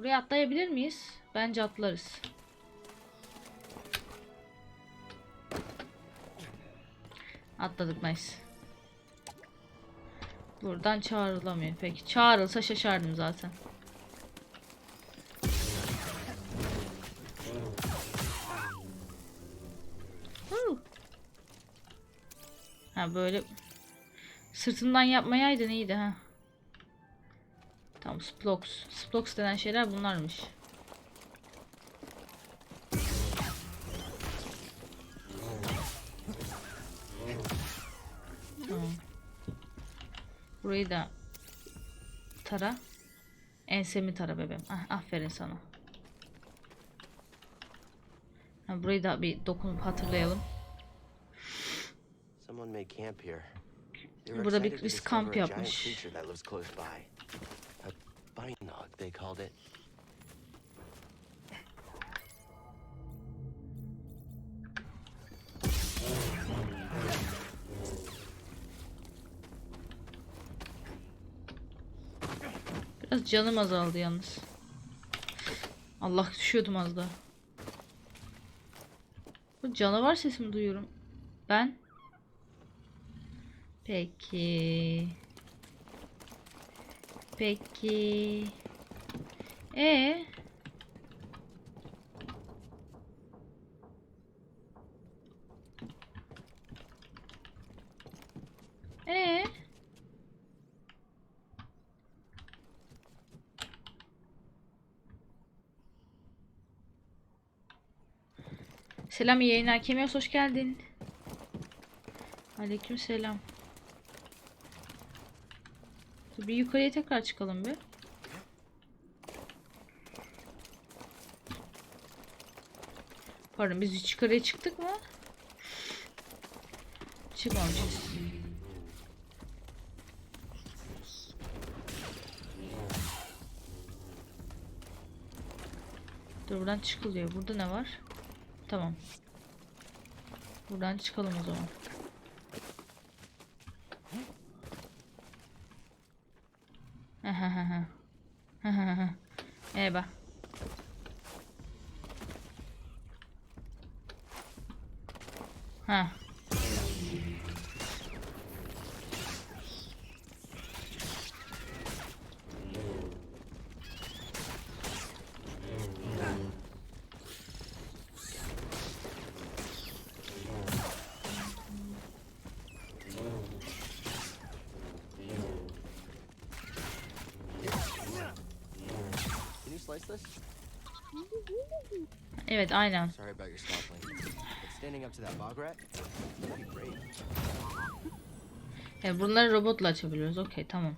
Buraya atlayabilir miyiz? Bence atlarız. Atladık nice. Buradan çağrılamıyor. Peki çağrılsa şaşardım zaten. Ha böyle sırtından yapmayaydın iyiydi ha. Tamam Splox. Splox denen şeyler bunlarmış. Tamam. Burayı da tara. Ensemi tara bebeğim. Ah, aferin sana. Ha, burayı da bir dokunup hatırlayalım. Burada bir- biz kamp yapmış. Binog, they called it. Biraz canım azaldı yalnız. Allah düşüyordum az daha. Bu canavar sesimi duyuyorum. Ben. Peki. Peki. E E Selam iyi yayınlar. Hoş geldin. Aleyküm selam. Bir yukarıya tekrar çıkalım bir. Pardon biz yukarıya çıktık mı? Çıkmamışız. Dur buradan çıkılıyor. Burada ne var? Tamam. Buradan çıkalım o zaman. Merhaba. Ha. Can you slice this? Evet aynen. Sorry about your sparkling. But standing up to that bog rat? That'd be great. Evet, bunları robotla açabiliyoruz. Okey tamam.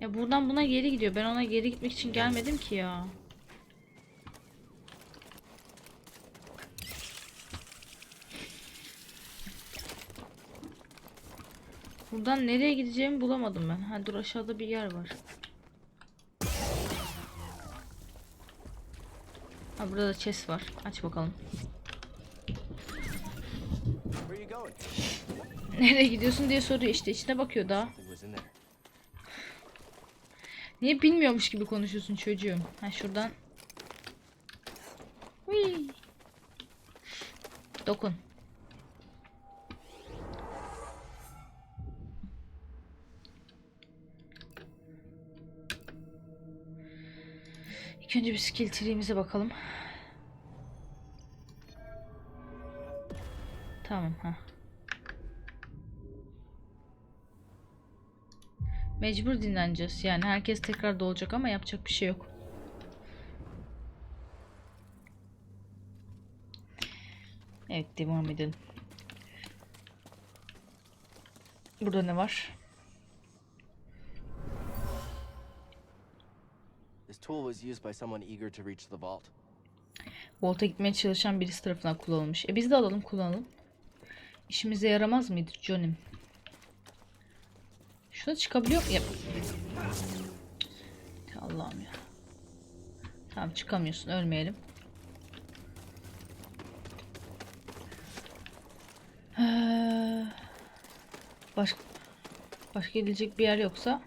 Ya buradan buna geri gidiyor. Ben ona geri gitmek için gelmedim ki ya. Buradan nereye gideceğimi bulamadım ben. Ha dur aşağıda bir yer var. Ha burada da chest var. Aç bakalım. Nereye gidiyorsun diye soruyor işte. İçine bakıyor daha. Niye bilmiyormuş gibi konuşuyorsun çocuğum? Ha şuradan. Hui. Dokun. Önce bir skill tree'mize bakalım. Tamam ha. Mecbur dinleneceğiz. Yani herkes tekrar doğacak ama yapacak bir şey yok. Evet devam edelim. Burada ne var? Tool was used by someone eager to reach the vault. Volta gitmeye çalışan birisi tarafından kullanılmış. E biz de alalım kullanalım. İşimize yaramaz mıydı Johnny'm? Şuna çıkabiliyor mu? Yap. Allah'ım ya. Tamam çıkamıyorsun ölmeyelim. Ee, Başka başka gidecek bir yer yoksa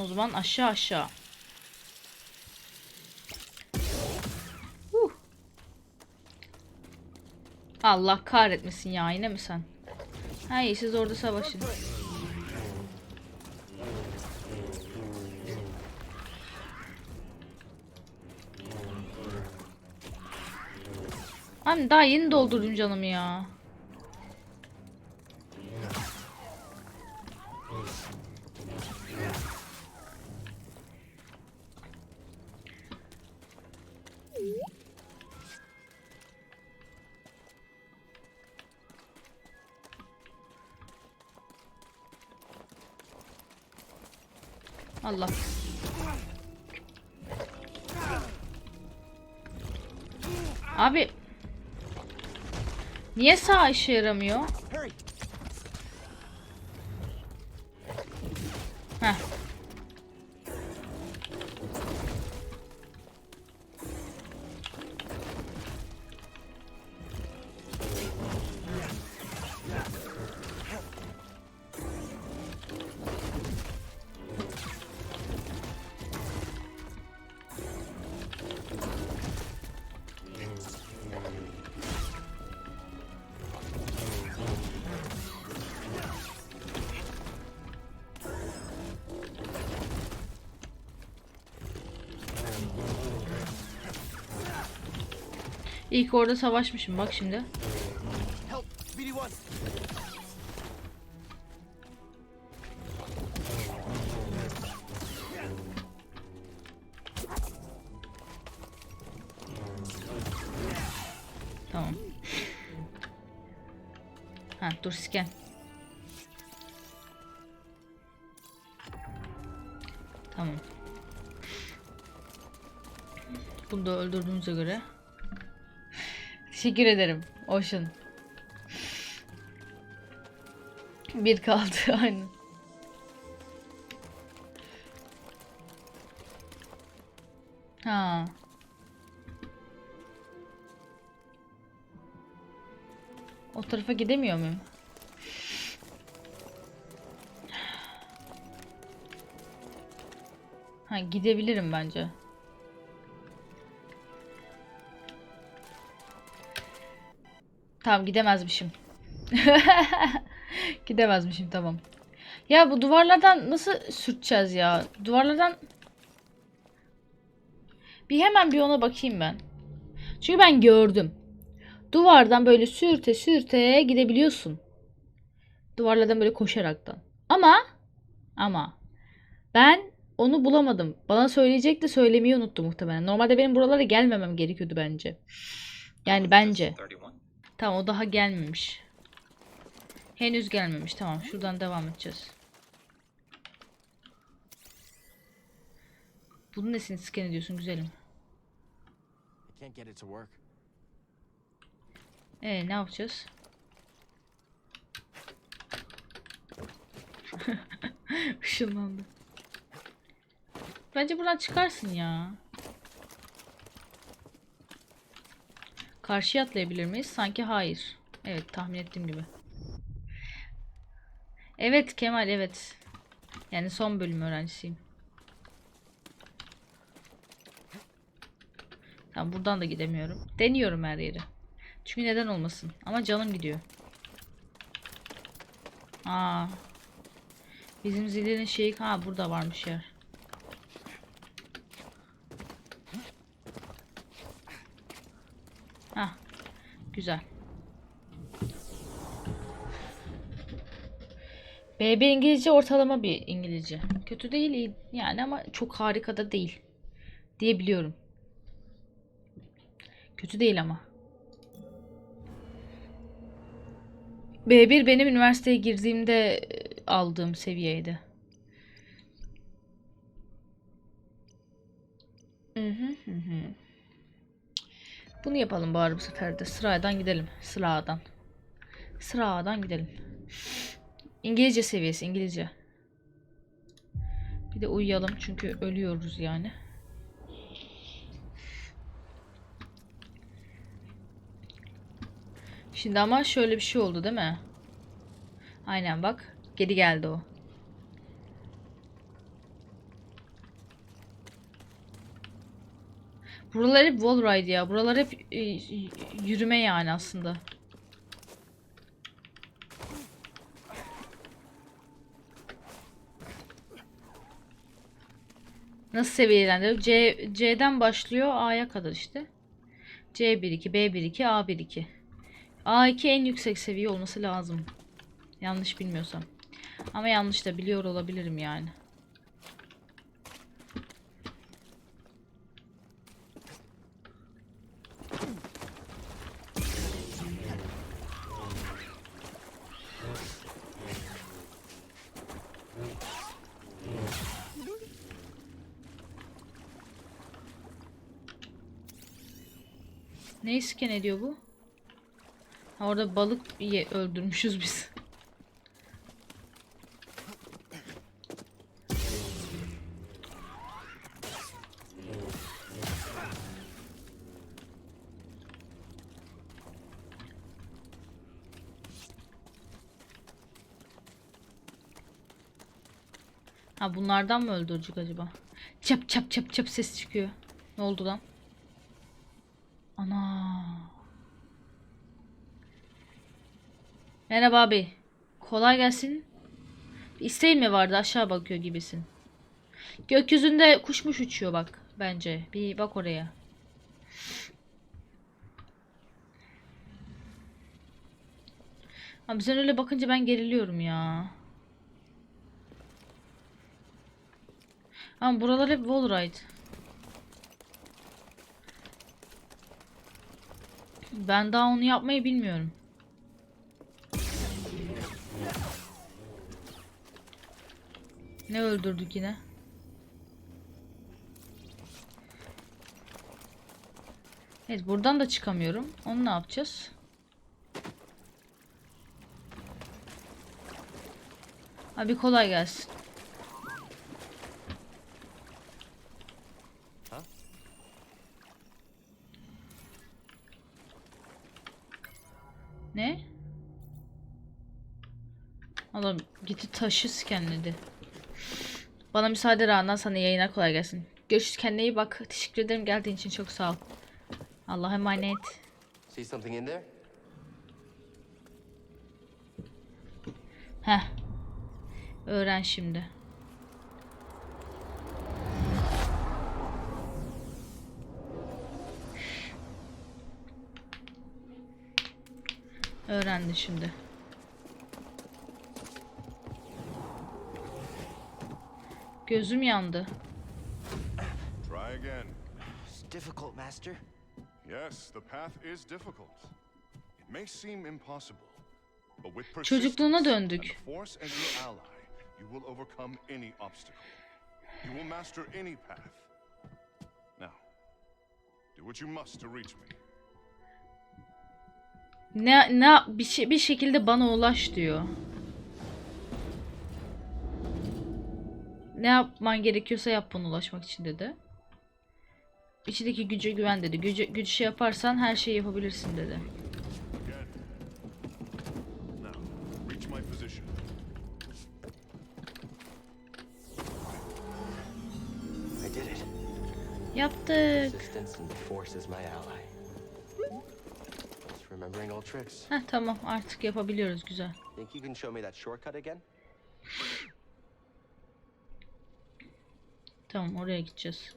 O zaman aşağı aşağı. Huh. Allah kahretmesin ya yine mi sen? Hayır siz orada savaşın. Anne daha yeni doldurdum canımı ya. Allah. Abi. Niye sağ işe yaramıyor? İlk orada savaşmışım bak şimdi. Help! BD1! Tamam. Ha dur scan. Tamam. Bunu da öldürdüğünüze göre. Teşekkür ederim. Ocean. Bir kaldı aynen. Ha. O tarafa gidemiyor muyum? Ha gidebilirim bence. Tamam gidemezmişim. Gidemezmişim tamam. Ya bu duvarlardan nasıl sürteceğiz ya? Duvarlardan bir hemen bir ona bakayım ben. Çünkü ben gördüm. Duvardan böyle sürte sürte gidebiliyorsun. Duvarlardan böyle koşaraktan. Ama ama ben onu bulamadım. Bana söyleyecek de söylemeyi unuttu muhtemelen. Normalde benim buralara gelmemem gerekiyordu bence. Yani bence. 31. Tamam o daha gelmemiş. Henüz gelmemiş. Tamam şuradan devam edeceğiz. Bunun nesini scan ediyorsun güzelim? Ee ne yapacağız? Işınlandı. Bence buradan çıkarsın ya. Karşıya atlayabilir miyiz? Sanki hayır. Evet tahmin ettiğim gibi. Evet Kemal evet. Yani son bölüm öğrencisiyim. Tamam buradan da gidemiyorum. Deniyorum her yeri. Çünkü neden olmasın. Ama canım gidiyor. Aa. Bizim zillerin şeyi ha burada varmış yer. Ha. Güzel. B1 İngilizce ortalama bir İngilizce. Kötü değil yani ama çok harika da değil diyebiliyorum. Kötü değil ama. B1 benim üniversiteye girdiğimde aldığım seviyeydi. Bunu yapalım bari bu sefer de. Sıradan gidelim. Sıradan. Sıradan gidelim. İngilizce seviyesi İngilizce. Bir de uyuyalım çünkü ölüyoruz yani. Şimdi ama şöyle bir şey oldu değil mi? Aynen bak. Geri geldi o. Buralar hep wall ride ya. Buralar hep e, y- yürüme yani aslında. Nasıl seviyelendiriyor? C C'den başlıyor A'ya kadar işte. C12, B12, A12. A2 en yüksek seviye olması lazım. Yanlış bilmiyorsam. Ama yanlış da biliyor olabilirim yani. Ne scan ediyor bu? Ha, orada balık ye öldürmüşüz biz. Ha bunlardan mı öldürecek acaba? Çap çap çap çap ses çıkıyor. Ne oldu lan? Merhaba abi. Kolay gelsin. İsteğin mi vardı? Aşağı bakıyor gibisin. Gökyüzünde kuşmuş uçuyor bak bence. Bir bak oraya. Abi sen öyle bakınca ben geriliyorum ya. Ama buralar hep wallride. Ben daha onu yapmayı bilmiyorum. Ne öldürdük yine? Evet buradan da çıkamıyorum. Onu ne yapacağız? Abi kolay gelsin. Huh? Ne? Oğlum gitti taşı skenledi. Bana müsaade Rana sana yayına kolay gelsin. Görüşürüz kendine iyi bak. Teşekkür ederim geldiğin için çok sağ ol. Allah'a emanet. See something in there? Heh. Öğren şimdi. Öğrendi şimdi. Gözüm yandı. Try again. It's difficult, Master. Yes, the path is difficult. It may seem impossible, but with Çocukluğuna and döndük. the Force as your ally, you will overcome any obstacle. You will master any path. Now, do what you must to reach me. Ne ne bir şey bir şekilde bana ulaş diyor. Ne yapman gerekiyorsa yap bana ulaşmak için dedi. İçindeki güce güven dedi. Gücü, gücü şey yaparsan her şeyi yapabilirsin dedi. Yaptık. Heh tamam artık yapabiliyoruz güzel. Tamam oraya gideceğiz.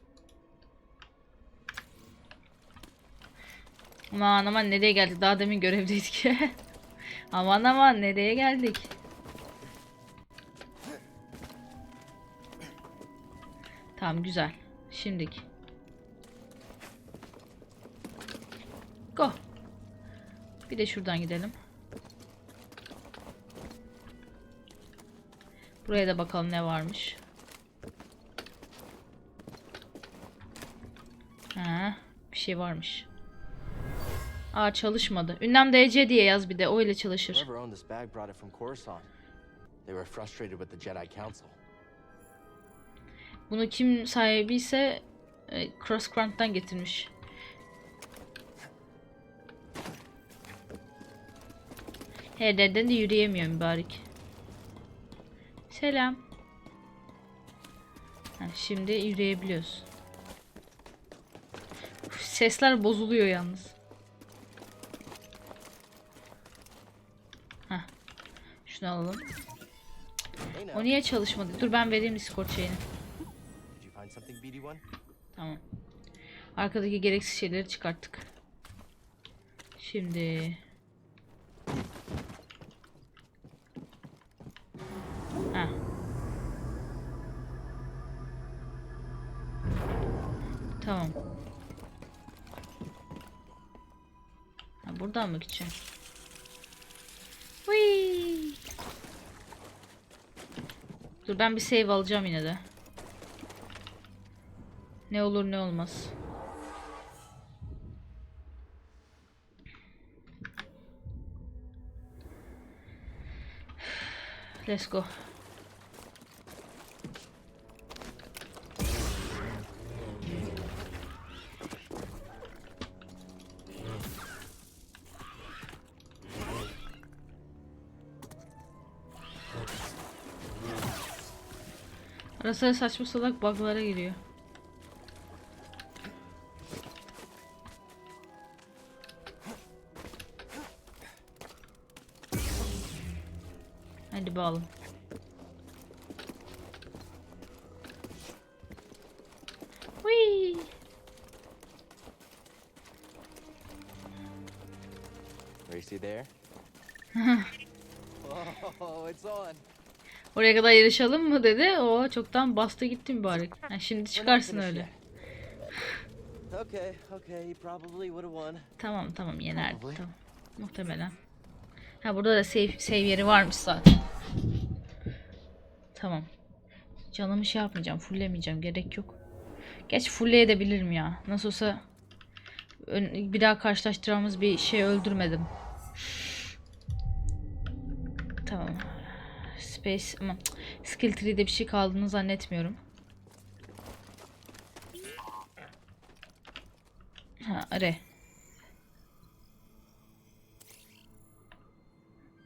Aman aman nereye geldik? Daha demin görevdeydik. aman aman nereye geldik? Tamam güzel. Şimdik. Go. Bir de şuradan gidelim. Buraya da bakalım ne varmış. Şey varmış. Aa çalışmadı. Ünlem DC diye yaz bir de. O ile çalışır. Bunu kim sahibiyse e, Cross Grunt'tan getirmiş. Yerden de yürüyemiyor mübarek. Selam. Ha, şimdi yürüyebiliyoruz. Sesler bozuluyor yalnız. Heh. Şunu alalım. O niye çalışmadı? Dur ben vereyim Discord şeyini. Did you find something, BD1? Tamam. Arkadaki gereksiz şeyleri çıkarttık. Şimdi... buradan mı gideceğim? Whee! Dur ben bir save alacağım yine de. Ne olur ne olmaz. Let's go. Ara saçma salak bug'lara giriyor. Oraya kadar yarışalım mı dedi. O çoktan bastı gitti mübarek. Ha, şimdi çıkarsın öyle. yet. Okay, okay, you probably would have won. Tamam tamam yenerdi. Tamam. Muhtemelen. Ha burada da save, save yeri varmış zaten. Tamam. Canımı şey yapmayacağım. Fulllemeyeceğim. Gerek yok. Geç fullleyebilirim ya. Nasıl olsa bir daha karşılaştıracağımız bir şey öldürmedim. Tamam. Space ama skill tree'de bir şey kaldığını zannetmiyorum. Ha, are.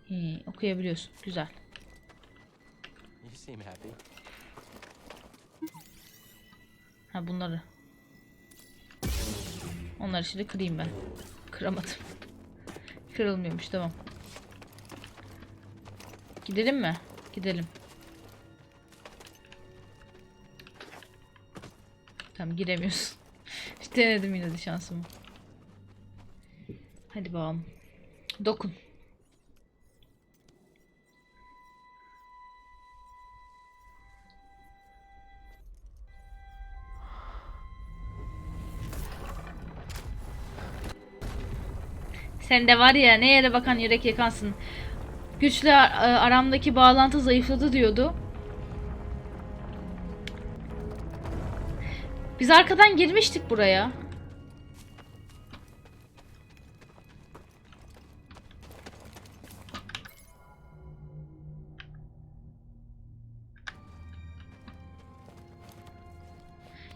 İyi, okuyabiliyorsun. Güzel. Ha bunları. Onları şimdi kırayım ben. Kıramadım. Kırılmıyormuş tamam. Gidelim mi? Gidelim. Tamam giremiyorsun. Denedim yine de şansımı. Hadi bakalım. Dokun. Sen de var ya ne yere bakan yürek yakansın. Güçlü ar- e, aramdaki bağlantı zayıfladı diyordu. Biz arkadan girmiştik buraya.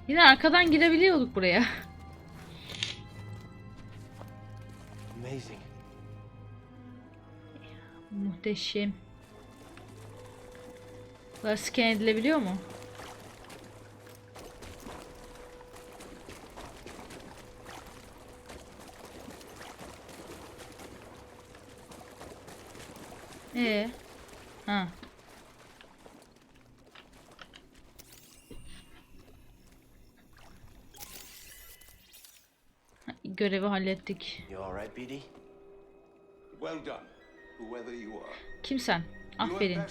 Yine arkadan girebiliyorduk buraya. Muhteşem. Bunlar scan edilebiliyor mu? Ee. Ha. Ha, Görevi hallettik. You alright, BD? Well done, whoever you are. Kim sen? You have Aferin.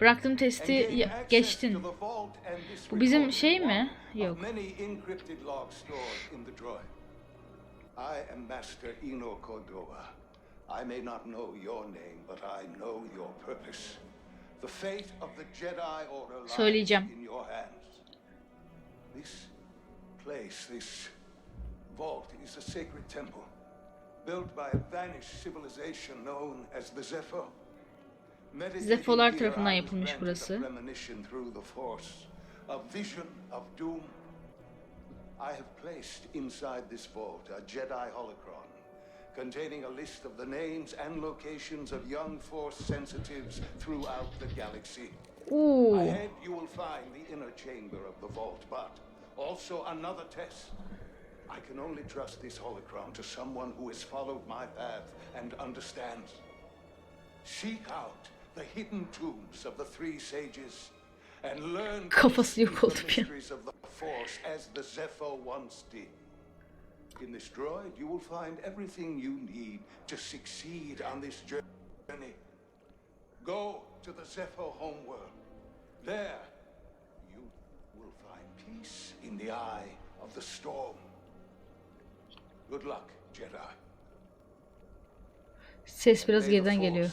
Bıraktığım testi geçtin. Bu bizim şey mi? Yok. I am Master Eno Cordova. I may not know your name, but I know your purpose. The fate of the Jedi Order lies in your hands. This place, this vault is a sacred temple built by a vanished civilization known as the Zephyr. Zefolar tarafından yapılmış burası. Premonition through the force, a vision of doom. I have placed inside this vault a Jedi holocron containing a list of the names and locations of young force sensitives throughout the galaxy. Oo. Ahead, you will find the inner chamber of the vault, but also another test. I can only trust this holocron to someone who has followed my path and understands. Seek out the hidden tombs of the three sages and learn to Kafası speak yok oldu the mysteries of the Force as the Zephyr once did. In this droid, you will find everything you need to succeed on this journey. Go to the Zephyr homeworld. There, you will find peace in the eye of the storm. Good luck, Jedi. Ses biraz geriden geliyor.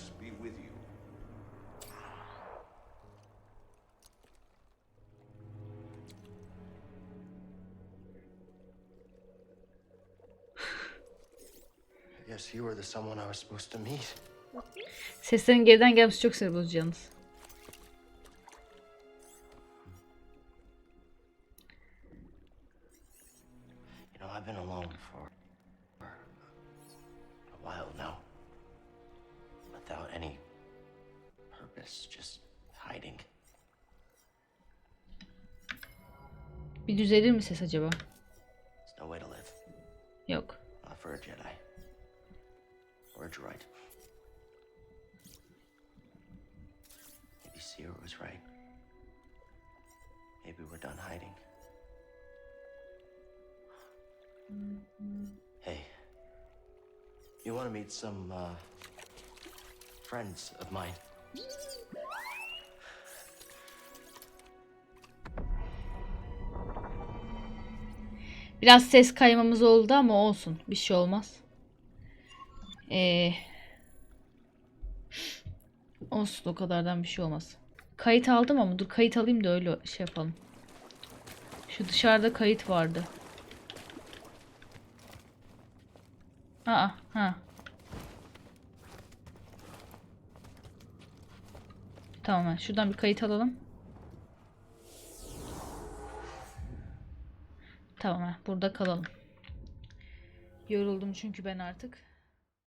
Guess you were the someone I was supposed to meet. Seslerin geriden gelmesi çok sinir bozucu yalnız. You know, I've been alone for purpose, just hiding. Bir düzelir mi ses acaba? There's no way to live. Yok. Not for a Jedi. Or a droid. Maybe Seer was right. Maybe we're done hiding. Hey. You want to meet some, uh, friends of mine? Biraz ses kaymamız oldu ama olsun. Bir şey olmaz. Ee, olsun o kadardan bir şey olmaz. Kayıt aldım ama dur kayıt alayım da öyle şey yapalım. Şu dışarıda kayıt vardı. Aa, ha. Tamam, şuradan bir kayıt alalım. Tamam, burada kalalım. Yoruldum çünkü ben artık.